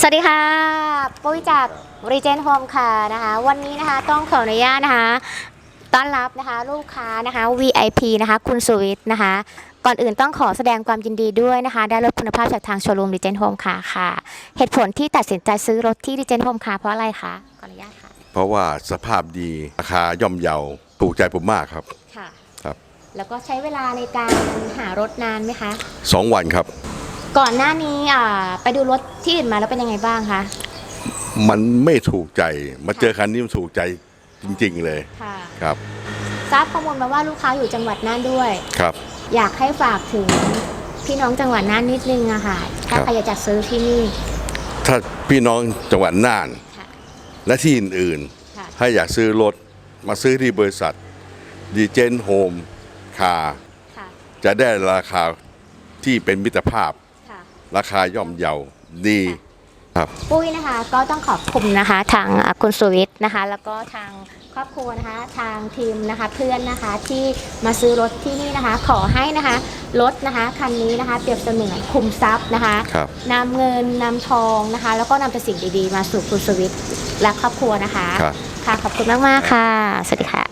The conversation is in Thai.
สวัสดีค่ะ ปุ้ยจากรีเจนโฮมค่ะนะคะ วันนี้นะคะต้องขออนุญาตนะคะต้อนรับนะคะลูกค้านะคะ VIP นะคะ คุณสุวิทย์นะคะ ก่อนอื่นต้องขอแสดงความยินดีด้วยนะคะ ได้รถคุณภาพจากทางโชว์รูมรีเจนโฮมค่ะค่ะ เหตุผลที่ตัดสินใจซื้อรถที่รีเจนโฮมค่ะเพราะอะไรคะขออนุญาตค่ะ เพราะว่าสภาพดีราคาย่อมเยาถูกใจผมมากครับ ค่ะ ครับ แล้วก็ใช้เวลาในการหารถนานไหมคะ สองวันครับ ก่อนหน้านี้อ่าไปดูรถที่อื่นมาแล้วเป็นยังไงบ้างคะมันไม่ถูกใจ มาเจอคันนี้มันถูกใจจริง ๆ เลยค่ะครับทราบข้อมูลมาว่าลูกค้าอยู่จังหวัดน่านด้วย ครับ อยากให้ฝากถึงพี่น้องจังหวัดน่านนิดนึงอะค่ะถ้าครับใครอยากจะซื้อที่นี่ถ้าพี่น้องจังหวัดน่าน ค่ะ และที่อื่นค่ะ ๆ ถ้าอยากซื้อรถมาซื้อที่บริษัทดีเจนโฮมคาค่ะ จะได้ราคาที่เป็นมิตรภาพค่ะ ราคาย่อมเยาดีครับ ปุ้ยนะคะก็ต้องขอบคุณนะคะทางอะคุณสุวิทย์นะคะ แล้วก็ทางครอบครัวนะคะทางทีมนะคะเพื่อนนะคะที่มาซื้อรถที่นี่นะคะ ขอให้นะคะรถนะคะคันนี้นะคะเปรียบเสมือนคุมทรัพย์นะคะครับนำเงินนำทองนะคะ แล้วก็นำแต่สิ่งดีๆ มาสู่คุณสุวิทย์และครอบครัวนะคะครับค่ะขอบคุณมากๆค่ะ สวัสดีค่ะ